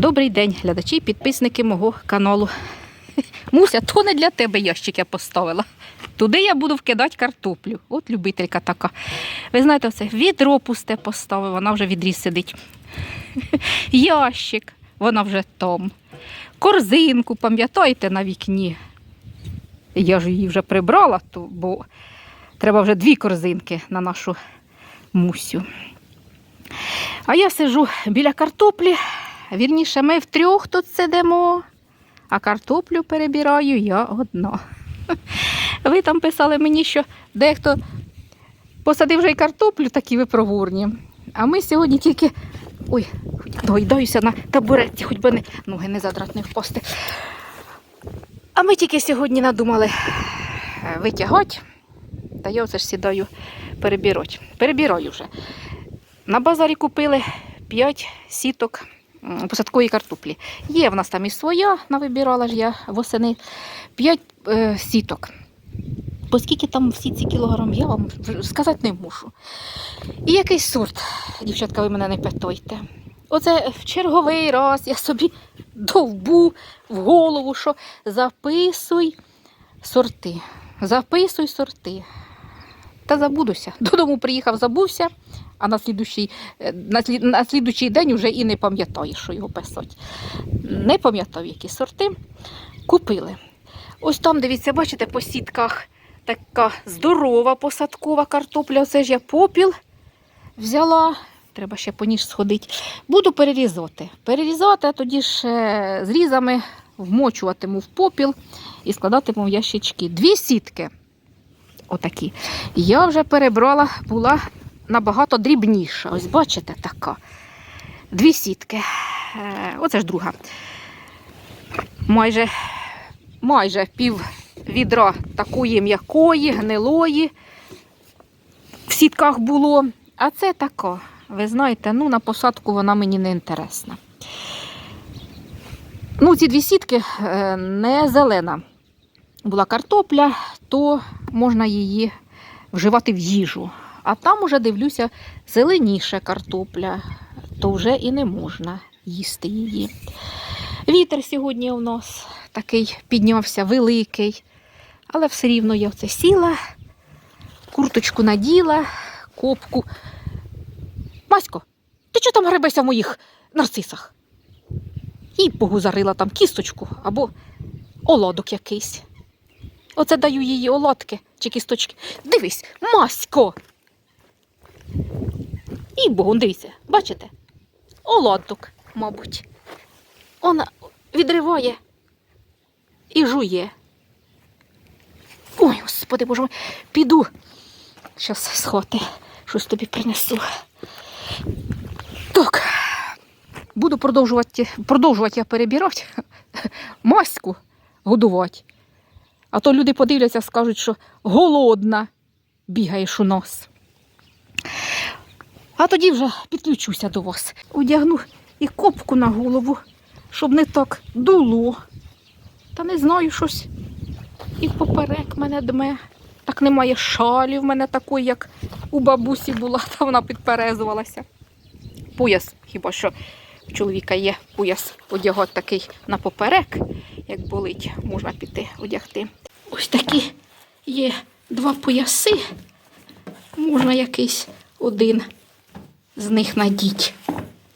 Добрий день, глядачі і підписники мого каналу. Муся, то не для тебе ящик я поставила. Туди я буду вкидати картоплю. От любителька така. Ви знаєте, оце відро пусте поставив, вона вже відріз сидить. Ящик, вона вже там. Корзинку, пам'ятаєте, на вікні. Я ж її вже прибрала, бо треба вже дві корзинки на нашу мусю. А я сижу біля картоплі. Вірніше, ми втрьох тут сидимо, а картоплю перебираю я одна. Ви там писали мені, що дехто посадив вже й картоплю, такі ви проворні. А ми сьогодні тільки. Ой, дойдаюся на табуретці, хоч би не ноги не задрать, не впасти. А ми тільки сьогодні надумали е, витягати, та я оце ж сідаю перебирати. Перебираю вже. На базарі купили 5 сіток м, посадкової картоплі. Є в нас там і своя, навибирала ж я восени 5 е, сіток. По скільки там всі ці кілограм, я вам сказати не можу. І якийсь сорт, дівчатка, ви мене не питайте. Оце в черговий раз я собі довбу в голову, що записуй сорти. Записуй сорти. Та забудуся. Додому приїхав, забувся, а на слідущий, е, на, слід, на слідущий день вже і не пам'ятаю, що його писати. Не пам'ятав, які сорти. Купили. Ось там, дивіться, бачите, по сітках така здорова посадкова картопля. Оце ж я попіл взяла. Треба ще по ніж сходити. Буду перерізати. Перерізати, а тоді ж е, зрізами вмочуватиму в попіл і складатиму в ящички. Дві сітки. Отакі. Я вже перебрала, була набагато дрібніша. Ось бачите, така. Дві сітки. Е, Оце ж друга. Майже, майже пів відра такої м'якої, гнилої. В сітках було. А це така. Ви знаєте, ну на посадку вона мені не інтересна. Ну, ці дві сітки е, не зелена. Була картопля, то можна її вживати в їжу. А там уже дивлюся, зеленіша картопля, то вже і не можна їсти її. Вітер сьогодні у нас такий піднявся великий, але все рівно я оце сіла, курточку наділа, копку. Масько, ти чого там гребешся в моїх нарцисах? І погузарила там кісточку або оладок якийсь. Оце даю їй оладки чи кісточки. Дивись, Масько. І богом, дивіться, бачите? Оладок, мабуть. Вона відриває і жує. Ой, господи, боже мой, піду. Щас з хати щось тобі принесу. Так, буду продовжувати, продовжувати я перебирати, маську годувати. А то люди подивляться, скажуть, що голодна бігаєш у нас. А тоді вже підключуся до вас. Одягну і копку на голову, щоб не так дуло. Та не знаю щось. І поперек мене дме. Так немає шалі в мене такої, як у бабусі була, та вона підперезувалася. Пояс, хіба що в чоловіка є пояс одягати такий на поперек, як болить, можна піти одягти. Ось такі є два пояси. Можна якийсь один з них надіть.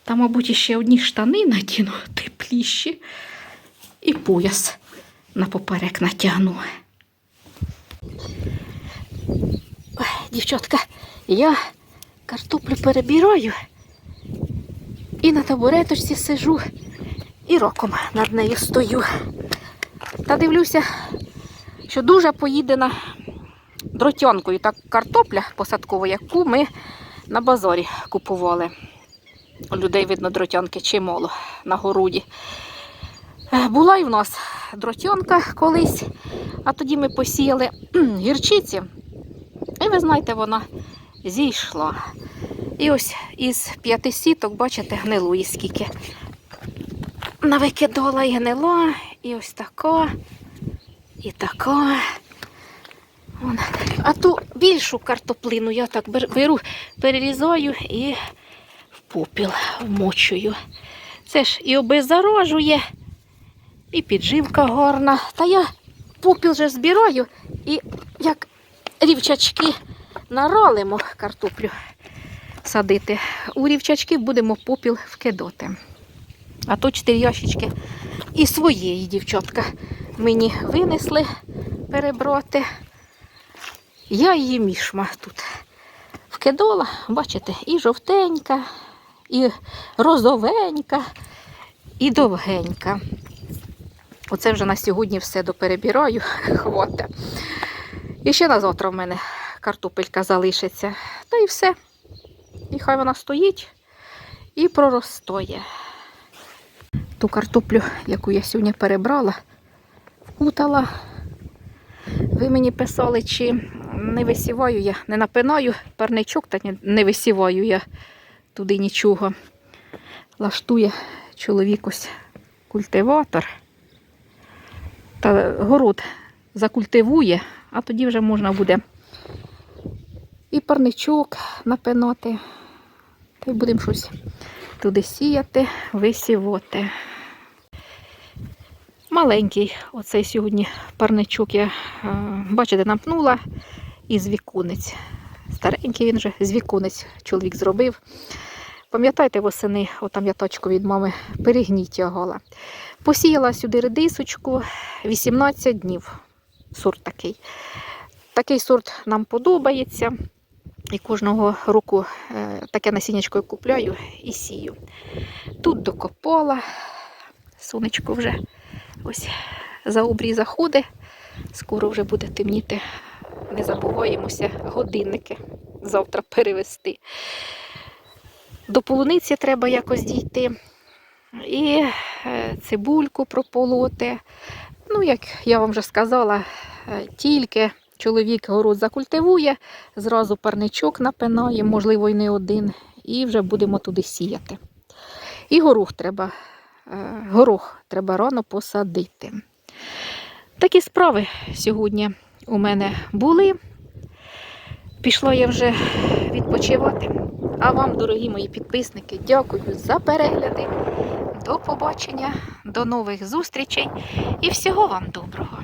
Та, мабуть, іще одні штани надіну тепліші. І пояс на поперек натягну. Дівчатка, я картоплю перебираю і на табуреточці сижу і роком над нею стою. Та дивлюся, що дуже поїдена дротянкою та картопля посадкова, яку ми на базарі купували. У людей видно дротянки чимало на городі. Е, Була і в нас дротянка колись, а тоді ми посіяли гірчиці. І ви знаєте, вона зійшла. І ось із п'яти сіток, бачите, гнилої скільки. Навикидала і гнила, і ось така, і така. Вон. А ту більшу картоплину я так беру, перерізаю і в попіл вмочую. Це ж і обеззаражує, і підживка гарна. Та я попіл вже збираю і як рівчачки наролимо картоплю садити. У рівчачки будемо попіл вкидати. А то чотири ящички і своєї дівчатка мені винесли перебрати. Я її мішма тут вкидала, бачите, і жовтенька, і розовенька, і довгенька. Оце вже на сьогодні все доперебираю, хвата. І ще на завтра в мене картопелька залишиться. Та і все. І хай вона стоїть і проростоє. Ту картоплю, яку я сьогодні перебрала, вкутала. Ви мені писали, чи не висіваю я, не напинаю парничок, та не висіваю я туди нічого. Лаштує чоловік ось культиватор. Та город закультивує, а тоді вже можна буде і парничок напинати. Та й будемо щось туди сіяти, висівати. Маленький оцей сьогодні парничок я, е, бачите, напнула із віконець. Старенький він же з віконець чоловік зробив. Пам'ятаєте, восени, отам я точку від мами перегніть ягала. Посіяла сюди редисочку 18 днів. Сорт такий. Такий сорт нам подобається. І кожного року е, таке насіннячко купляю і сію. Тут докопала, сонечко вже ось за обрій заходить. Скоро вже буде темніти. Не забуваємося годинники завтра перевести. До полуниці треба якось дійти. І е, цибульку прополоти. Ну, як я вам вже сказала, е, тільки чоловік город закультивує, зразу парничок напинає, можливо, і не один, і вже будемо туди сіяти. І горох треба, горох треба рано посадити. Такі справи сьогодні у мене були. Пішла я вже відпочивати. А вам, дорогі мої підписники, дякую за перегляди. До побачення, до нових зустрічей і всього вам доброго!